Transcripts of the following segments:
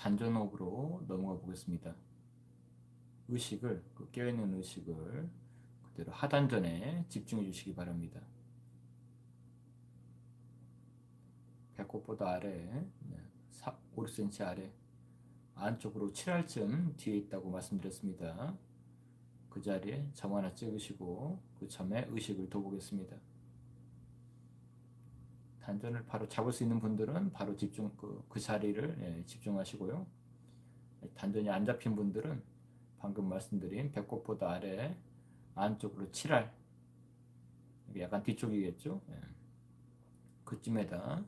단전호흡으로 넘어가 보겠습니다. 의식을 그 깨어있는 의식을 그대로 하단전에 집중해 주시기 바랍니다. 배꼽보다 아래 5cm 아래 안쪽으로 7할쯤 뒤에 있다고 말씀드렸습니다. 그 자리에 점 하나 찍으시고 그 점에 의식을 둬보겠습니다. 단전을 바로 잡을 수 있는 분들은 바로 집중 그, 그 자리를 예, 집중하시고요. 단전이 안 잡힌 분들은 방금 말씀드린 배꼽보다 아래 안쪽으로 7할 약간 뒤쪽이겠죠. 예. 그쯤에다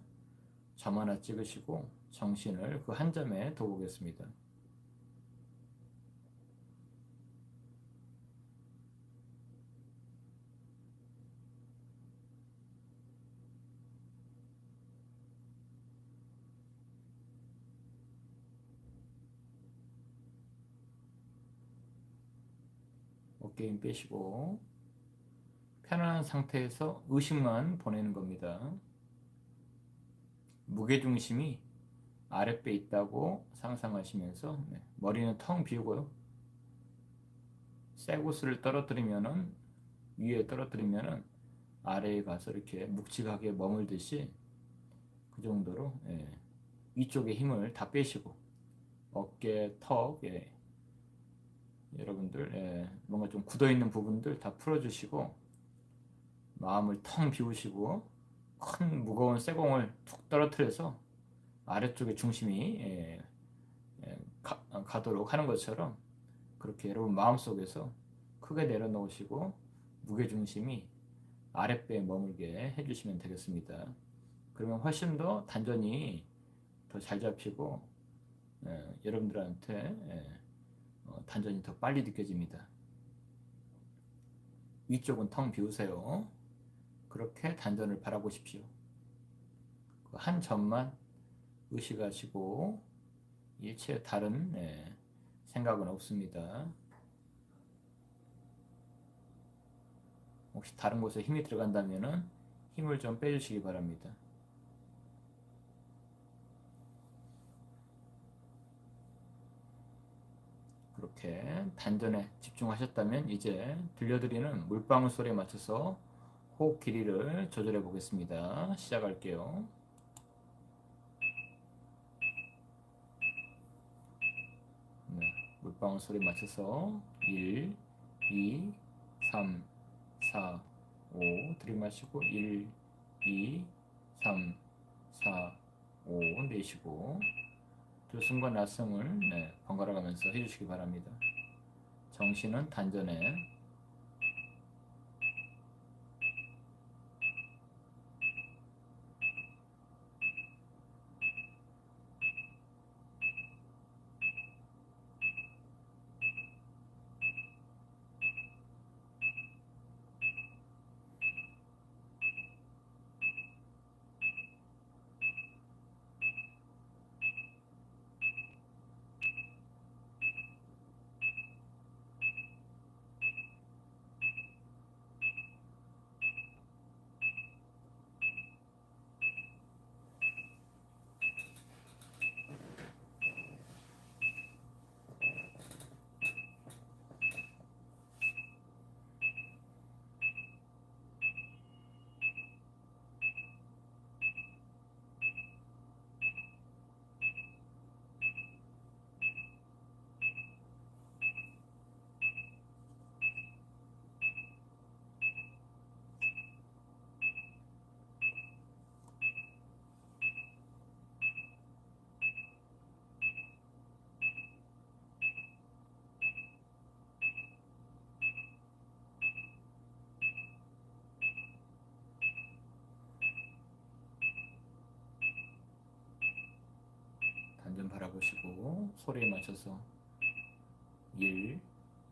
점 하나 찍으시고 정신을 그 한 점에 둬보겠습니다. 어깨 힘 빼시고 편안한 상태에서 의식만 보내는 겁니다. 무게중심이 아랫배에 있다고 상상하시면서 네, 머리는 텅 비우고요. 쇠구슬을 떨어뜨리면은 위에 떨어뜨리면은 아래에 가서 이렇게 묵직하게 머물듯이 그 정도로 예, 위쪽에 힘을 다 빼시고 어깨, 턱, 예, 여러분들 예, 뭔가 좀 굳어 있는 부분들 다 풀어주시고 마음을 텅 비우시고 큰 무거운 쇠공을 툭 떨어뜨려서 아래쪽에 중심이 예, 예, 가, 도록 하는 것처럼 그렇게 여러분 마음속에서 크게 내려놓으시고 무게 중심이 아랫배에 머물게 해주시면 되겠습니다. 그러면 훨씬 더 단전이 더 잘 잡히고 예, 여러분들한테 예, 어, 단전이 더 빨리 느껴집니다. 위쪽은 텅 비우세요. 그렇게 단전을 바라보십시오. 그 한 점만 의식하시고 일체 다른 네, 생각은 없습니다. 혹시 다른 곳에 힘이 들어간다면 힘을 좀 빼주시기 바랍니다. 그렇게 단전에 집중하셨다면 이제 들려드리는 물방울 소리에 맞춰서 호흡 길이를 조절해 보겠습니다. 시작할게요. 네, 물방울 소리 맞춰서 1, 2, 3, 4, 5 들이마시고 1, 2, 3, 4, 5 내쉬고 들숨과 낮숨을 네, 번갈아 가면서 해주시기 바랍니다. 정신은 단전에 보시고 소리에 맞춰서 1,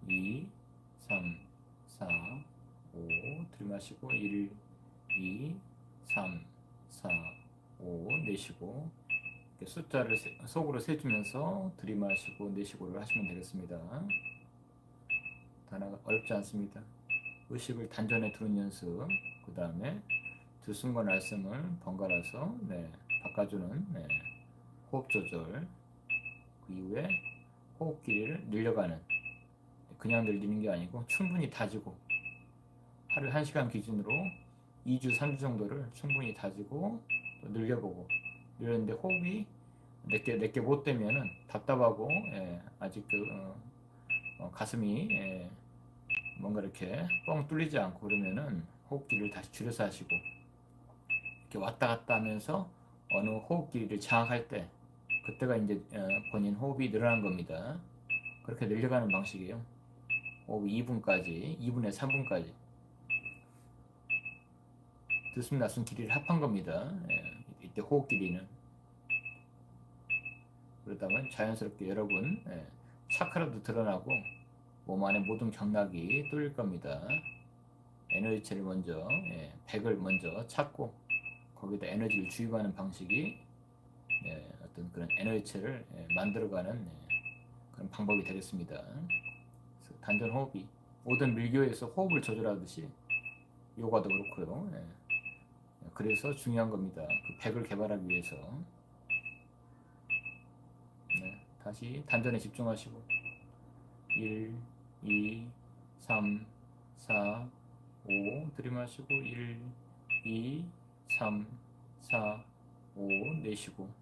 2, 3, 4, 5 들이마시고 1, 2, 3, 4, 5 내쉬고 숫자를 속으로 세주면서 들이마시고 내쉬고를 하시면 되겠습니다. 단어가 어렵지 않습니다. 의식을 단전에 두는 연습, 그 다음에 들숨과 날숨을 번갈아서 네, 바꿔주는 네, 호흡 조절 호흡 길이를 늘려가는 그냥 늘리는 게 아니고 충분히 다지고 하루 1시간 기준으로 2주, 3주 정도를 충분히 다지고 또 늘려보고 이러는데 호흡이 내게 내게 못 되면은 답답하고 예, 아직 그 어, 어, 가슴이 예, 뭔가 이렇게 뻥 뚫리지 않고 그러면은 호흡기를 다시 줄여서 하시고 이렇게 왔다 갔다 하면서 어느 호흡기를 장악할 때 그때가 이제 어, 본인 호흡이 늘어난 겁니다. 그렇게 늘려가는 방식이에요. 호흡 2분까지, 2분에 3분까지. 들숨 낮숨 길이를 합한 겁니다. 예, 이때 호흡 길이는. 그러다 보면 자연스럽게 여러분 예, 차크라도 드러나고 몸 안에 모든 경락이 뚫릴 겁니다. 에너지체를 먼저 예, 백을 먼저 찾고 거기다 에너지를 주입하는 방식이 예, 어떤 그런 에너지체를 예, 만들어가는 예, 그런 방법이 되겠습니다. 단전 호흡이 모든 밀교에서 호흡을 조절하듯이 요가도 그렇고요. 예. 그래서 중요한 겁니다. 그 백을 개발하기 위해서. 네, 다시 단전에 집중하시고 1, 2, 3, 4, 5 들이마시고 1, 2, 3, 4, 5 내쉬고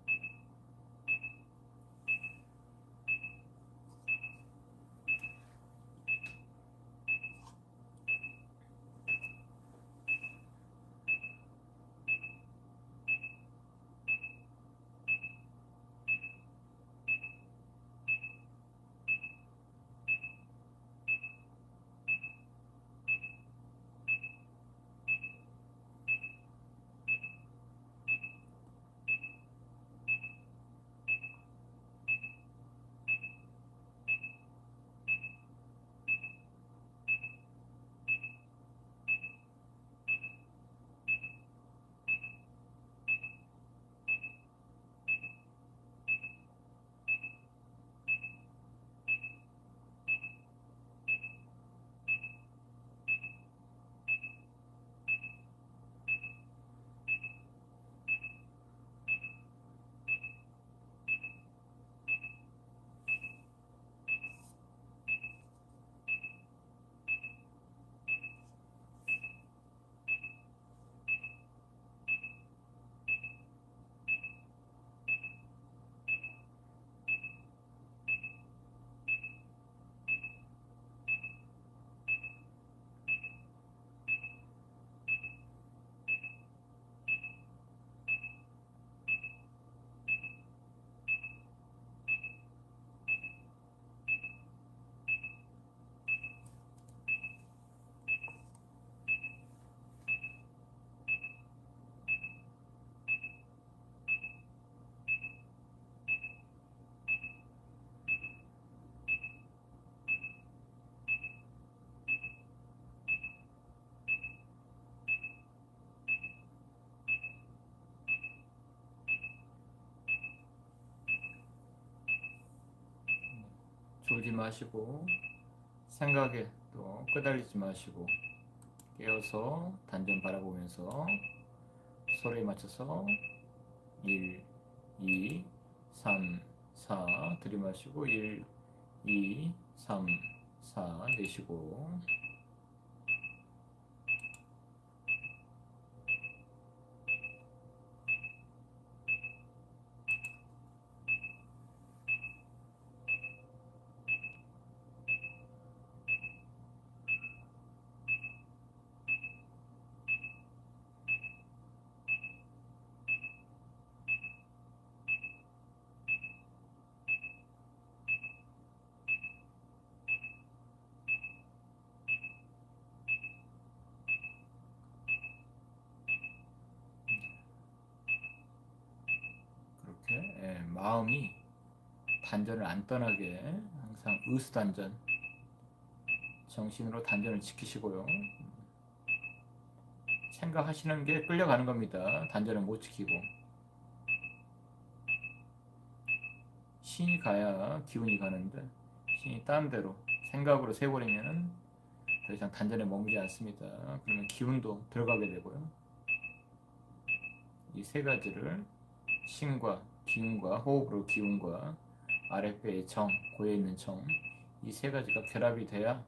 졸지 마시고 생각에 또 끄달리지 마시고 깨어서 단전 바라보면서 소리에 맞춰서 1, 2, 3, 4 들이마시고 1, 2, 3, 4 내쉬고 마음이 단전을 안 떠나게 항상 의수단전 정신으로 단전을 지키시고요. 생각하시는 게 끌려가는 겁니다. 단전을 못 지키고 신이 가야 기운이 가는데 신이 딴 데로 생각으로 세버리면은 더 이상 단전에 머물지 않습니다. 그러면 기운도 들어가게 되고요. 이 세 가지를 신과 기운과 호흡으로 기운과 아랫배의 정, 고에 있는 정, 이 세 가지가 결합이 돼야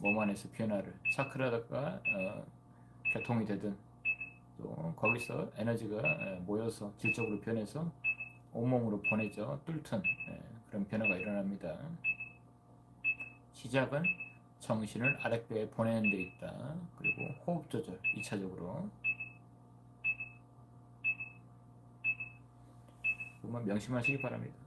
몸 안에서 변화를 차크라가 어, 개통이 되든 또 거기서 에너지가 에, 모여서 질적으로 변해서 온몸으로 보내져 뚫든 에, 그런 변화가 일어납니다. 시작은 정신을 아랫배에 보내는 데 있다. 그리고 호흡 조절 2차적으로 그만 명심하시기 바랍니다.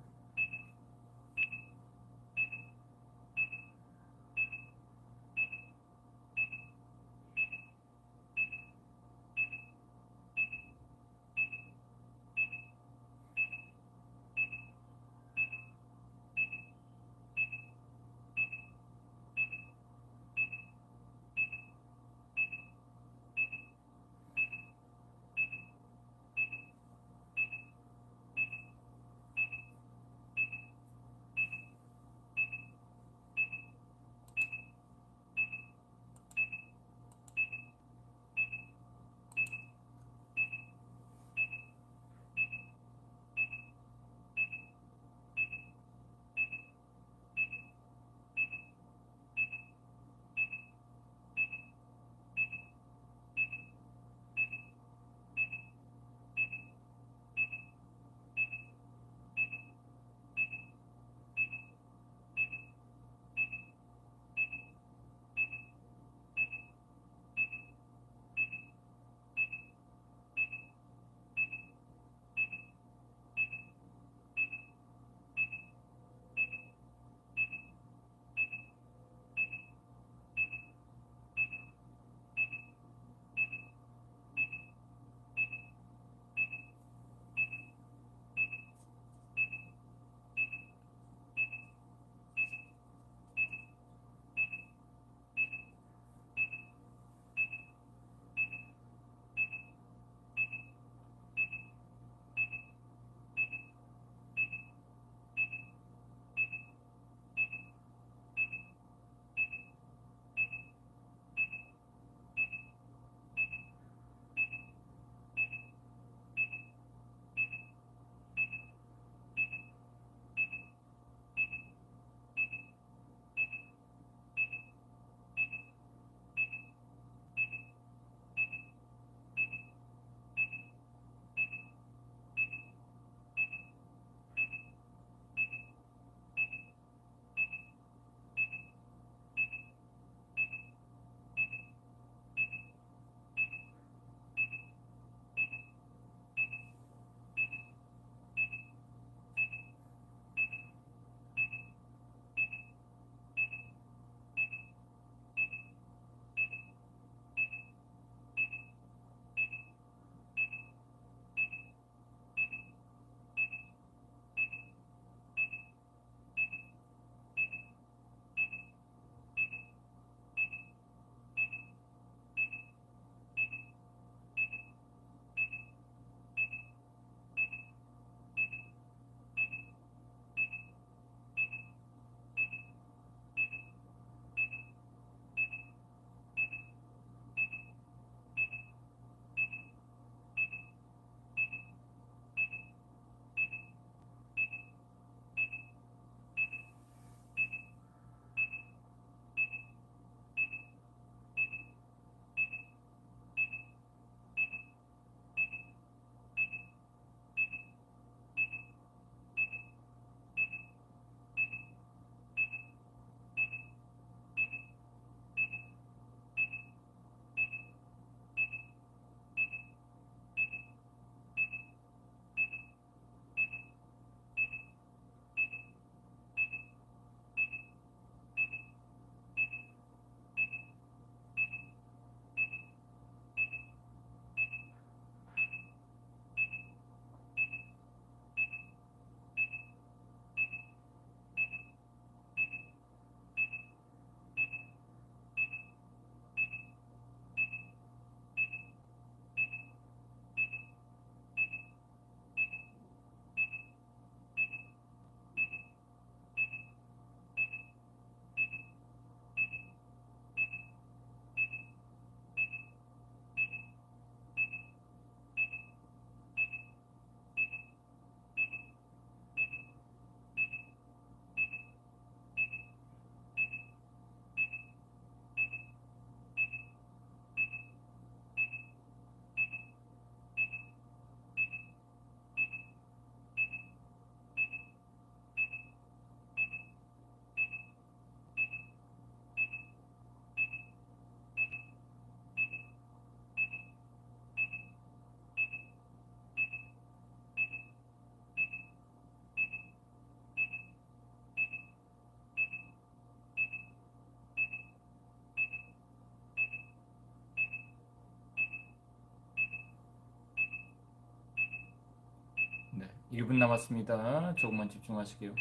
1분 남았습니다. 조금만 집중하시게요.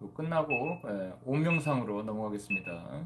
이거 끝나고 예, 온명상으로 넘어가겠습니다.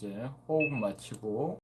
이제 호흡 마치고